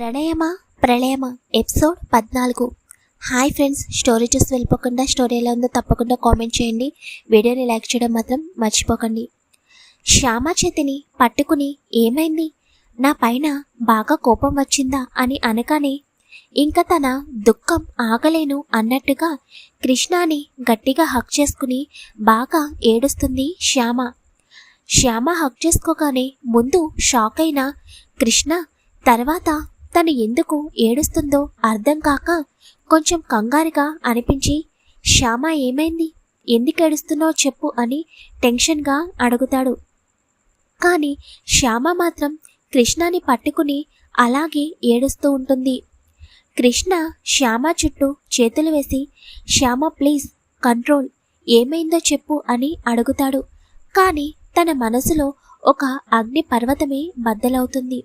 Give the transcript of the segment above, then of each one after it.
ప్రణయమ? ప్రళయమా? ఎపిసోడ్ పద్నాలుగు. Hi friends story చూసి వెళ్ళిపోకుండా స్టోరీ ఎలా ఉందో తప్పకుండా కామెంట్ చేయండి. వీడియోని లైక్ చేయడం మాత్రం మర్చిపోకండి. శ్యామ చేతిని పట్టుకుని ఏమైంది? నా పైన బాగా కోపం వచ్చిందా అని అనగానే ఇంకా తన దుఃఖం ఆగలేను అన్నట్టుగా కృష్ణాని గట్టిగా హక్ చేసుకుని బాగా ఏడుస్తుంది శ్యామ. శ్యామ హక్ చేసుకోగానే ముందు షాక్ అయిన కృష్ణ తర్వాత తను ఎందుకు ఏడుస్తుందో అర్థం కాక కొంచెం కంగారుగా అనిపించి శ్యామ ఏమైంది? ఎందుకు ఏడుస్తున్నావు చెప్పు అని టెన్షన్గా అడుగుతాడు. కానీ శ్యామ మాత్రం కృష్ణాని పట్టుకుని అలాగే ఏడుస్తూ ఉంటుంది. కృష్ణ శ్యామ చుట్టూ చేతులు వేసి శ్యామ ప్లీజ్ కంట్రోల్ ఏమైందో చెప్పు అని అడుగుతాడు. కానీ తన మనసులో ఒక అగ్ని పర్వతమే బద్దలవుతుంది.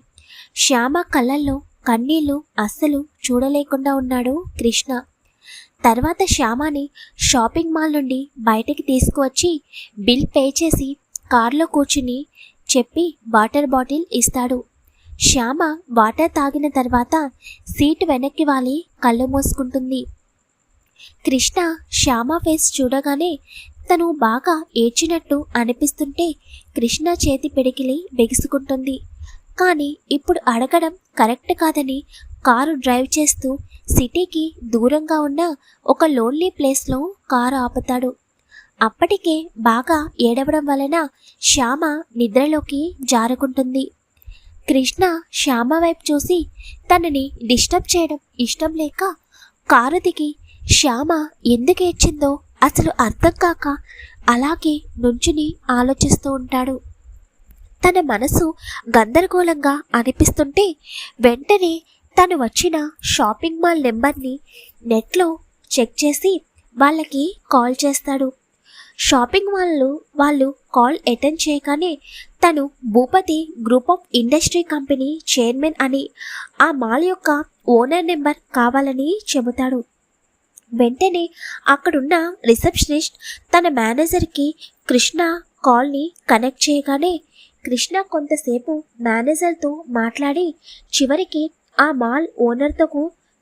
శ్యామ కళ్ళల్లో కన్నీళ్ళు అస్సలు చూడలేకుండా ఉన్నాడు కృష్ణ. తర్వాత శ్యామని షాపింగ్ మాల్ నుండి బయటికి తీసుకువచ్చి బిల్ పే చేసి కారులో కూర్చుని చెప్పి వాటర్ బాటిల్ ఇస్తాడు. శ్యామ వాటర్ తాగిన తర్వాత సీట్ వెనక్కి వాలి కళ్ళు మూసుకుంటుంది. కృష్ణ శ్యామ ఫేస్ చూడగానే తను బాగా ఏడ్చినట్టు అనిపిస్తుంటే కృష్ణ చేతి పిడికిలి బిగుసుకుంటుంది. కానీ ఇప్పుడు అడగడం కరెక్ట్ కాదని కారు డ్రైవ్ చేస్తూ సిటీకి దూరంగా ఉన్న ఒక లోన్లీ ప్లేస్లో కారు ఆపుతాడు. అప్పటికే బాగా ఏడవడం వలన శ్యామ నిద్రలోకి జారుకుంటుంది. కృష్ణ శ్యామ వైపు చూసి తనని డిస్టర్బ్ చేయడం ఇష్టం లేక కారు దిగి శ్యామ ఎందుకు ఏడ్చిందో అసలు అర్థం కాక అలాగే నుంచుని ఆలోచిస్తూ ఉంటాడు. తన మనసు గందరగోళంగా అనిపిస్తుంటే వెంటనే తను వచ్చిన షాపింగ్ మాల్ నెంబర్ని నెట్లో చెక్ చేసి వాళ్ళకి కాల్ చేస్తాడు. షాపింగ్ మాల్లో వాళ్ళు కాల్ అటెండ్ చేయగానే తను Bhupathi group of industry company chairman అని ఆ మాల్ యొక్క ఓనర్ నెంబర్ కావాలని చెబుతాడు. వెంటనే అక్కడున్న రిసెప్షనిస్ట్ తన మేనేజర్కి కృష్ణ కాల్ని కనెక్ట్ చేయగానే కృష్ణ కొంతసేపు మేనేజర్తో మాట్లాడి చివరికి ఆ మాల్ ఓనర్తో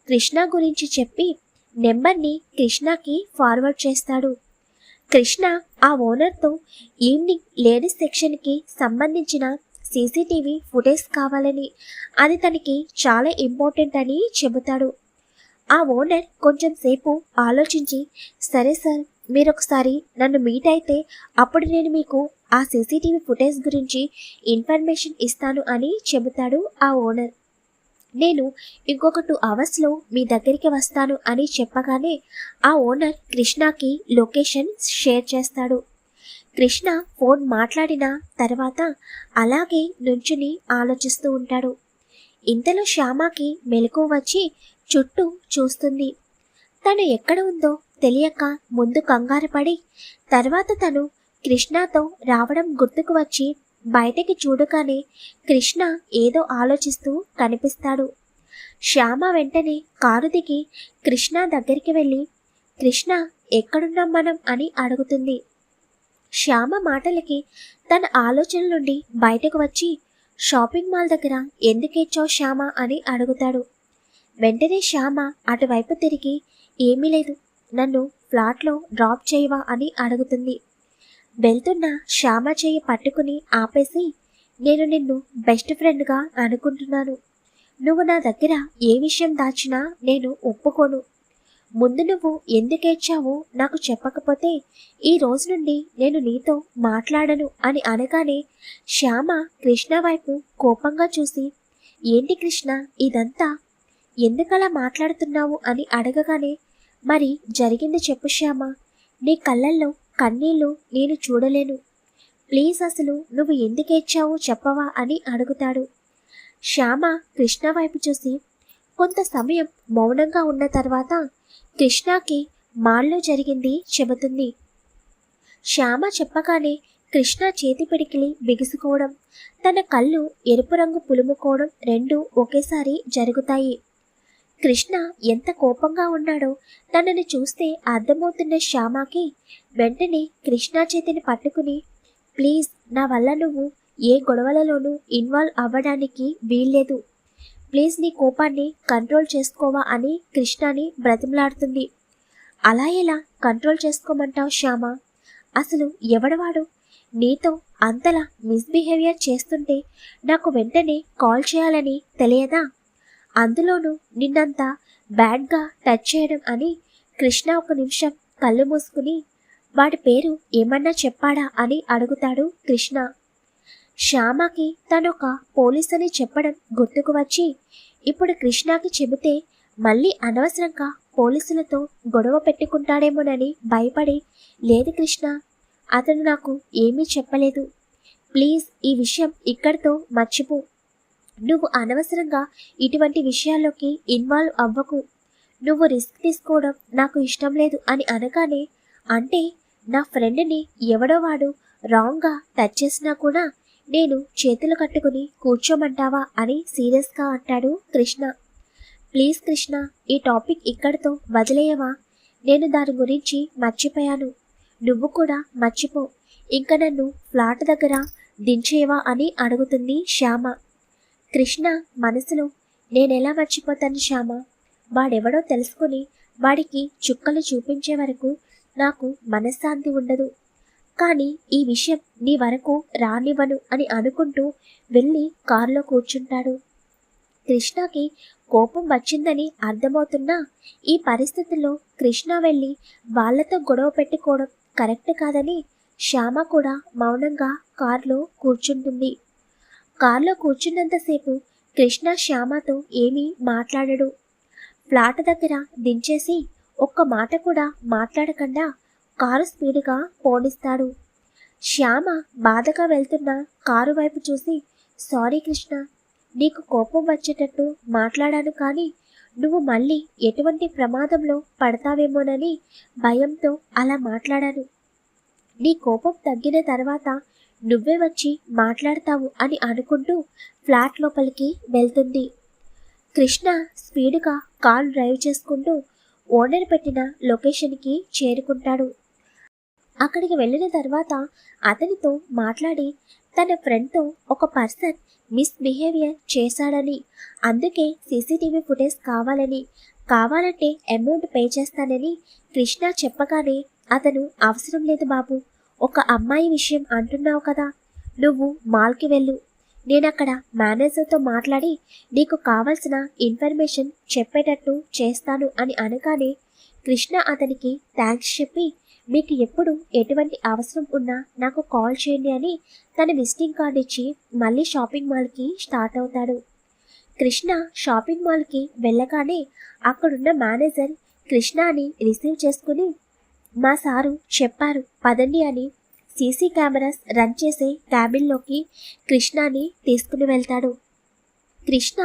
కృష్ణ గురించి చెప్పి నెంబర్ని కృష్ణకి ఫార్వర్డ్ చేస్తాడు. కృష్ణ ఆ ఓనర్తో ఈవినింగ్ లేడీస్ సెక్షన్కి సంబంధించిన సీసీటీవీ ఫుటేజ్ కావాలని అది తనకి చాలా ఇంపార్టెంట్ అని చెబుతాడు. ఆ ఓనర్ కొంచెం సేపు ఆలోచించి సరే సార్ మీరొకసారి నన్ను మీట్ అయితే అప్పుడు నేను మీకు ఆ సీసీటీవీ ఫుటేజ్ గురించి ఇన్ఫర్మేషన్ ఇస్తాను అని చెబుతాడు ఆ ఓనర్. నేను ఇంకొక టూ అవర్స్లో మీ దగ్గరికి వస్తాను అని చెప్పగానే ఆ ఓనర్ కృష్ణకి లొకేషన్ షేర్ చేస్తాడు. కృష్ణ ఫోన్ మాట్లాడిన తర్వాత అలాగే నుంచుని ఆలోచిస్తూ ఉంటాడు. ఇంతలో శ్యామకి మెలకు వచ్చి చుట్టూ చూస్తుంది. తను ఎక్కడ ఉందో తెలియక ముందు కంగారు పడి తర్వాత తను కృష్ణతో రావడం గుర్తుకు వచ్చి బయటకి చూడగానే కృష్ణ ఏదో ఆలోచిస్తూ కనిపిస్తాడు. శ్యామ వెంటనే కారు దిగి కృష్ణ దగ్గరికి వెళ్ళి కృష్ణ ఎక్కడున్నాం మనం? అని అడుగుతుంది. శ్యామ మాటలకి తన ఆలోచన నుండి బయటకు వచ్చి షాపింగ్ మాల్ దగ్గర ఎందుకేచ్చావు శ్యామ? అని అడుగుతాడు. వెంటనే శ్యామ అటువైపు తిరిగి ఏమీ లేదు నన్ను ఫ్లాట్లో డ్రాప్ చేయవా అని అడుగుతుంది. వెళ్తున్న శ్యామ చేయి పట్టుకుని ఆపేసి నేను నిన్ను బెస్ట్ ఫ్రెండ్గా అనుకుంటున్నాను. నువ్వు నా దగ్గర ఏ విషయం దాచినా నేను ఒప్పుకోను. ముందు నువ్వు ఎందుకేడ్చావో నాకు చెప్పకపోతే ఈ రోజు నుండి నేను నీతో మాట్లాడను అని అనగానే శ్యామ కృష్ణ వైపు కోపంగా చూసి ఏంటి కృష్ణ ఇదంతా? ఎందుకలా మాట్లాడుతున్నావు అని అడగగానే మరి జరిగింది చెప్పు శ్యామ. నీ కళ్ళల్లో కన్నీళ్ళు నేను చూడలేను. ప్లీజ్ అసలు నువ్వు ఎందుకేచ్చావో చెప్పవా అని అడుగుతాడు. శ్యామ కృష్ణ వైపు చూసి కొంత సమయం మౌనంగా ఉన్న తర్వాత కృష్ణకి మాల్లో జరిగింది చెబుతుంది. శ్యామ చెప్పగానే కృష్ణ చేతి పిడికిలి బిగుసుకోవడం తన కళ్ళు ఎరుపు రంగు పులుముకోవడం రెండు ఒకేసారి జరుగుతాయి. కృష్ణ ఎంత కోపంగా ఉన్నాడో తనని చూస్తే అర్థమవుతున్న శ్యామకి వెంటనే కృష్ణ చేతిని పట్టుకుని ప్లీజ్ నా వల్ల నువ్వు ఏ గొడవలలోనూ ఇన్వాల్వ్ అవ్వడానికి వీల్లేదు. ప్లీజ్ నీ కోపాన్ని కంట్రోల్ చేసుకోవా అని కృష్ణని బ్రతిమలాడుతుంది. అలా ఎలా కంట్రోల్ చేసుకోమంటావు శ్యామ? అసలు ఎవడవాడు నీతో అంతలా మిస్బిహేవియర్ చేస్తుంటే నాకు వెంటనే కాల్ చేయాలని తెలియదా? అందులోనూ నిన్నంత బ్యాడ్గా టచ్ చేయడం అని కృష్ణ ఒక నిమిషం కళ్ళు మూసుకుని వాడి పేరు ఏమన్నా చెప్పాడా? అని అడుగుతాడు కృష్ణ. శ్యామకి తనొక పోలీస్ అని చెప్పడం గుర్తుకు వచ్చి ఇప్పుడు కృష్ణకి చెబితే మళ్ళీ అనవసరంగా పోలీసులతో గొడవ పెట్టుకుంటాడేమోనని భయపడి లేదు కృష్ణ అతను నాకు ఏమీ చెప్పలేదు. ప్లీజ్ ఈ విషయం ఇక్కడితో మర్చిపో. నువ్వు అనవసరంగా ఇటువంటి విషయాల్లోకి ఇన్వాల్వ్ అవ్వకు. నువ్వు రిస్క్ తీసుకోవడం నాకు ఇష్టం లేదు అని అనగానే అంటే నా ఫ్రెండ్ని ఎవడో వాడు రాంగ్గా టచ్ చేసినా కూడా నేను చేతులు కట్టుకుని కూర్చోమంటావా అని సీరియస్గా అంటాడు కృష్ణ. ప్లీజ్ కృష్ణ ఈ టాపిక్ ఇక్కడితో వదిలేయవా? నేను దాని గురించి మర్చిపోయాను. నువ్వు కూడా మర్చిపో. ఇంక నన్ను ఫ్లాట్ దగ్గర దించేవా అని అడుగుతుంది శ్యామ. కృష్ణ మనసులో నేనెలా మర్చిపోతాను శ్యామ? వాడెవడో తెలుసుకుని వాడికి చుక్కలు చూపించే వరకు నాకు మనశ్శాంతి ఉండదు. కానీ ఈ విషయం నీ వరకు రానివ్వను అని అనుకుంటూ వెళ్ళి కారులో కూర్చుంటాడు. కృష్ణకి కోపం వచ్చిందని అర్థమవుతున్నా ఈ పరిస్థితుల్లో కృష్ణ వెళ్ళి వాళ్ళతో గొడవ పెట్టుకోవడం కరెక్ట్ కాదని శ్యామ కూడా మౌనంగా కారులో కూర్చుంటుంది. కారులో కూర్చున్నంతసేపు కృష్ణ శ్యామతో ఏమీ మాట్లాడడు. ఫ్లాట్ దగ్గర దించేసి ఒక్క మాట కూడా మాట్లాడకుండా కారు స్పీడ్గా పోనిస్తాడు. శ్యామ బాధగా వెళ్తున్న కారు వైపు చూసి సారీ కృష్ణ నీకు కోపం వచ్చేటట్టు మాట్లాడాను కానీ నువ్వు మళ్ళీ ఎటువంటి ప్రమాదంలో పడతావేమోనని భయంతో అలా మాట్లాడాను. నీ కోపం తగ్గిన తర్వాత నువ్వే వచ్చి మాట్లాడతావు అని అనుకుంటూ ఫ్లాట్ లోపలికి వెళ్తుంది. కృష్ణ స్పీడ్గా కార్ డ్రైవ్ చేసుకుంటూ ఓనర్ పెట్టిన లొకేషన్కి చేరుకుంటాడు. అక్కడికి వెళ్ళిన తర్వాత అతనితో మాట్లాడి తన ఫ్రెండ్తో ఒక పర్సన్ మిస్బిహేవియర్ చేశాడని అందుకే సీసీటీవీ ఫుటేజ్ కావాలని కావాలంటే అమౌంట్ పే చేస్తానని కృష్ణ చెప్పగానే అతను అవసరం లేదు బాబు ఒక అమ్మాయి విషయం అంటున్నావు కదా. నువ్వు మాల్కి వెళ్ళు. నేనక్కడ మేనేజర్తో మాట్లాడి నీకు కావలసిన ఇన్ఫర్మేషన్ చెప్పేటట్టు చేస్తాను అని అనగానే కృష్ణ అతనికి థ్యాంక్స్ చెప్పి మీకు ఎప్పుడు ఎటువంటి అవసరం ఉన్నా నాకు కాల్ చేయండి అని తన విజిటింగ్ కార్డ్ ఇచ్చి మళ్ళీ షాపింగ్ మాల్కి స్టార్ట్ అవుతాడు. కృష్ణ షాపింగ్ మాల్కి వెళ్ళగానే అక్కడున్న మేనేజర్ కృష్ణాని రిసీవ్ చేసుకుని మా సారు చెప్పారు పదండి అని సీసీ కెమెరాస్ రన్ చేసే క్యాబిన్లోకి కృష్ణాని తీసుకుని వెళ్తాడు. కృష్ణ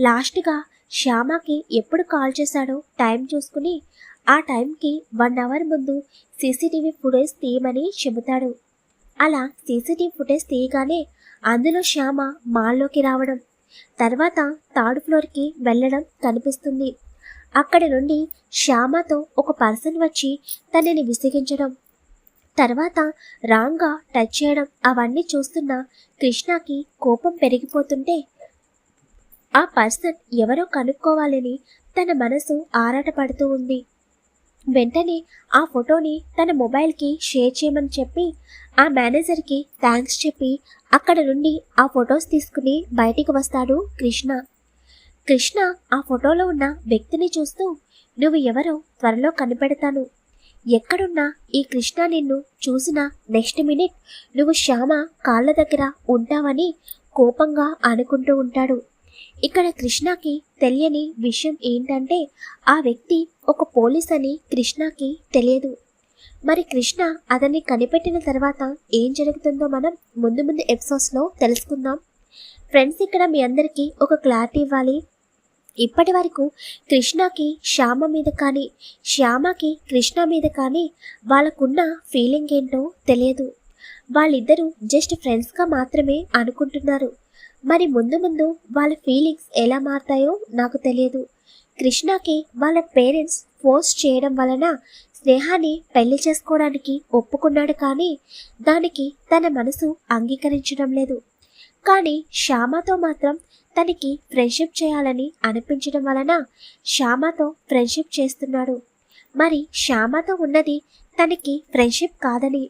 లాస్ట్గా శ్యామకి ఎప్పుడు కాల్ చేశాడో టైం చూసుకుని ఆ టైంకి వన్ అవర్ ముందు సీసీటీవీ ఫుటేజ్ తీయమని చెబుతాడు. అలా సీసీటీవీ ఫుటేజ్ తీయగానే అందులో శ్యామ మాల్లోకి రావడం తర్వాత థర్డ్ ఫ్లోర్కి వెళ్ళడం కనిపిస్తుంది. అక్కడి నుండి శ్యామతో ఒక పర్సన్ వచ్చి తనని విసిగించడం. తర్వాత రాంగా టచ్ చేయడం అవన్నీ చూస్తున్న కృష్ణకి కోపం పెరిగిపోతుంటే ఆ పర్సన్ ఎవరో కనుక్కోవాలని తన మనసు ఆరాటపడుతూ ఉంది. వెంటనే ఆ ఫోటోని తన మొబైల్కి షేర్ చేయమని చెప్పి ఆ మేనేజర్కి థ్యాంక్స్ చెప్పి అక్కడ నుండి ఆ ఫొటోస్ తీసుకుని బయటికి వస్తాడు కృష్ణ. కృష్ణ ఆ ఫోటోలో ఉన్న వ్యక్తిని చూస్తూ నువ్వు ఎవరో త్వరలో కనిపెడతాను. ఎక్కడున్నా ఈ కృష్ణ నిన్ను చూసిన నెక్స్ట్ మినిట్ నువ్వు శ్యామ కాళ్ళ దగ్గర ఉంటావని కోపంగా అనుకుంటూ ఉంటాడు. ఇక్కడ కృష్ణకి తెలియని విషయం ఏంటంటే ఆ వ్యక్తి ఒక పోలీస్ అని కృష్ణకి తెలియదు. మరి కృష్ణ అతన్ని కనిపెట్టిన తర్వాత ఏం జరుగుతుందో మనం ముందు ముందు ఎపిసోడ్స్లో తెలుసుకుందాం. ఫ్రెండ్స్ ఇక్కడ మీ అందరికీ ఒక క్లారిటీ ఇవ్వాలి. ఇప్పటి వరకు కృష్ణకి శ్యామ మీద కానీ శ్యామకి కృష్ణ మీద కానీ వాళ్ళకున్న ఫీలింగ్ ఏంటో తెలియదు. వాళ్ళిద్దరూ జస్ట్ ఫ్రెండ్స్గా మాత్రమే అనుకుంటున్నారు. మరి ముందు ముందు వాళ్ళ ఫీలింగ్స్ ఎలా మారుతాయో నాకు తెలియదు. కృష్ణకి వాళ్ళ పేరెంట్స్ ఫోర్స్ చేయడం వలన స్నేహాన్ని పెళ్ళి చేసుకోవడానికి ఒప్పుకున్నాడు కానీ దానికి తన మనసు అంగీకరించడం లేదు. కానీ శ్యామతో మాత్రం తనకి ఫ్రెండ్షిప్ చేయాలని అనిపించడం వలన శ్యామతో ఫ్రెండ్షిప్ చేస్తున్నాడు. మరి శ్యామతో ఉన్నది తనకి ఫ్రెండ్షిప్ కాదని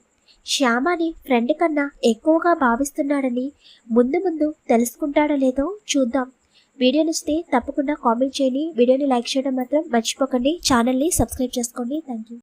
శ్యామని ఫ్రెండ్ కన్నా ఎక్కువగా భావిస్తున్నాడని ముందు ముందు తెలుసుకుంటాడో లేదో చూద్దాం. వీడియో నచ్చితే తప్పకుండా కామెంట్ చేయండి. వీడియోని లైక్ చేయడం మాత్రం మర్చిపోకండి. ఛానల్ని సబ్స్క్రైబ్ చేసుకోండి. Thank you